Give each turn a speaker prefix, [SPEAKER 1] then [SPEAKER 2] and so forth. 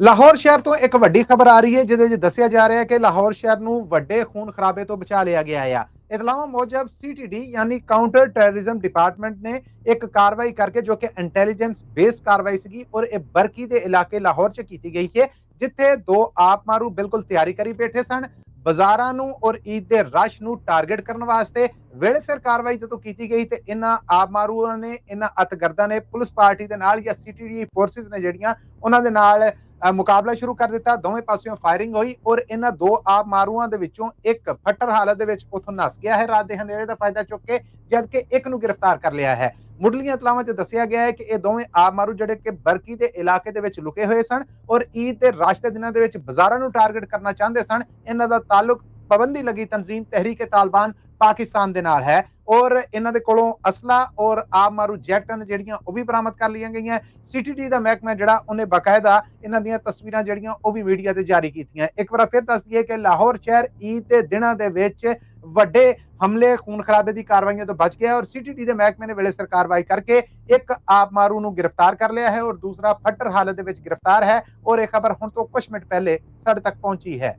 [SPEAKER 1] ਲਾਹੌਰ ਸ਼ਹਿਰ ਤੋਂ ਇੱਕ ਵੱਡੀ ਖਬਰ ਆ ਰਹੀ ਹੈ, ਜਿਹਦੇ ਵਿੱਚ ਦੱਸਿਆ ਜਾ ਰਿਹਾ ਹੈ ਕਿ ਲਾਹੌਰ ਸ਼ਹਿਰ ਨੂੰ ਵੱਡੇ ਖੂਨ ਖਰਾਬੇ ਤੋਂ ਬਚਾ ਲਿਆ ਗਿਆ ਹੈ ਇਤਲਾਹਾਂ ਮੁਜਬ ਸੀਟੀਡੀ ਯਾਨੀ ਕਾਊਂਟਰ ਟੈਰਰਿਜ਼ਮ ਡਿਪਾਰਟਮੈਂਟ ਨੇ ਇੱਕ ਕਾਰਵਾਈ ਕਰਕੇ, ਜੋ ਕਿ ਇੰਟੈਲੀਜੈਂਸ ਬੇਸ ਕਾਰਵਾਈ ਸੀਗੀ, ਔਰ ਇਹ ਬਰਕੀ ਦੇ ਇਲਾਕੇ ਲਾਹੌਰ 'ਚ ਕੀਤੀ ਗਈ ਹੈ, ਜਿੱਥੇ ਦੋ ਆਪ ਮਾਰੂ ਬਿਲਕੁਲ ਤਿਆਰੀ ਕਰੀ ਬੈਠੇ ਸਨ। ਬਾਜ਼ਾਰਾਂ ਨੂੰ ਔਰ ਈਦ ਦੇ ਰਸ਼ ਨੂੰ ਟਾਰਗੇਟ ਕਰਨ ਵਾਸਤੇ ਵੇਲੇ ਸਿਰ ਕਾਰਵਾਈ ਜਦੋਂ ਕੀਤੀ ਗਈ, ਤੇ ਇਹਨਾਂ ਆਪ ਮਾਰੂਆਂ ਨੇ ਇਹਨਾਂ ਅਤਗਰਦਾਂ ਨੇ ਪੁਲਿਸ ਪਾਰਟੀ ਦੇ ਨਾਲ ਜਾਂ ਸੀਟੀਡੀ ਫੋਰਸਿਸ ਨੇ ਜਿਹੜੀਆਂ, ਉਹਨਾਂ ਦੇ ਨਾਲ ਮੁਕਾਬਲਾ ਸ਼ੁਰੂ ਕਰ ਦਿੱਤਾ। ਦੋਵੇਂ ਪਾਸਿਓਂ ਫਾਇਰਿੰਗ ਹੋਈ ਔਰ ਇਹਨਾਂ ਦੋ ਆਪ ਮਾਰੂਆਂ ਦੇ ਵਿੱਚੋਂ ਇੱਕ ਫੱਟਰ ਹਾਲਤ ਦੇ ਵਿੱਚ ਉਥੋਂ ਨਸ ਗਿਆ ਹੈ। ਰਾਤ ਦੇ ਹਨੇਰੇ ਦਾ ਫਾਇਦਾ ਚੁੱਕ ਕੇ ਜਦ ਕਿ ਇੱਕ ਨੂੰ ਗ੍ਰਿਫਤਾਰ ਕਰ ਲਿਆ ਹੈ। ਮੁੱਢਲੀਆਂ ਇਤਲਾਹਾਂ 'ਚ ਦੱਸਿਆ ਗਿਆ ਹੈ ਕਿ ਇਹ ਦੋਵੇਂ ਆਪ ਮਾਰੂ ਜਿਹੜੇ ਕਿ ਬਰਕੀ ਦੇ ਇਲਾਕੇ ਦੇ ਵਿੱਚ ਲੁਕੇ ਹੋਏ ਸਨ ਔਰ ਈਦ ਦੇ ਰਸ਼ ਦੇ ਦਿਨਾਂ ਦੇ ਵਿੱਚ ਬਾਜ਼ਾਰਾਂ ਨੂੰ ਟਾਰਗੇਟ ਕਰਨਾ ਚਾਹੁੰਦੇ ਸਨ। ਇਹਨਾਂ ਦਾ ਤਾਲੁਕ ਪਾਬੰਦੀ ਲੱਗੀ ਤਨਜ਼ੀਮ ਤਹਿਰੀਕ ਤਾਲਿਬਾਨ ਪਾਕਿਸਤਾਨ ਦੇ ਨਾਲ ਹੈ ਔਰ ਇਹਨਾਂ ਦੇ ਕੋਲੋਂ ਅਸਲਾ ਔਰ ਆਪ ਜੈਕਟਾਂ ਜਿਹੜੀਆਂ ਉਹ ਵੀ ਬਰਾਮਦ ਕਰ ਲਈਆਂ ਗਈਆਂ। ਸੀਟੀਡੀ ਦਾ ਮਹਿਕਮਾ ਜਿਹੜਾ ਉਹਨੇ ਬਕਾਇਦਾ ਇਹਨਾਂ ਦੀਆਂ ਤਸਵੀਰਾਂ ਜਿਹੜੀਆਂ ਉਹ ਵੀ ਮੀਡੀਆ ਤੇ ਜਾਰੀ ਕੀਤੀਆਂ। ਇੱਕ ਵਾਰ ਫਿਰ ਦੱਸ ਦਈਏ ਕਿ ਲਾਹੌਰ ਸ਼ਹਿਰ ਈਦ ਦੇ ਦਿਨਾਂ ਦੇ ਵਿੱਚ ਵੱਡੇ ਹਮਲੇ, ਖੂਨ ਖਰਾਬੇ ਦੀ ਕਾਰਵਾਈਆਂ ਤੋਂ ਬਚ ਗਿਆ ਔਰ ਸੀਟੀਡੀ ਦੇ ਮਹਿਕਮੇ ਨੇ ਵੇਲੇ ਸਰ ਕਾਰਵਾਈ ਕਰਕੇ ਇੱਕ ਆਪ ਮਾਰੂ ਨੂੰ ਗ੍ਰਿਫਤਾਰ ਕਰ ਲਿਆ ਹੈ ਔਰ ਦੂਸਰਾ ਫੱਟਰ ਹਾਲਤ ਦੇ ਵਿੱਚ ਗ੍ਰਿਫਤਾਰ ਹੈ ਔਰ ਇਹ ਖਬਰ ਹੁਣ ਤੋਂ ਕੁਝ ਮਿੰਟ ਪਹਿਲੇ ਸਾਡੇ ਤੱਕ ਪਹੁੰਚੀ ਹੈ।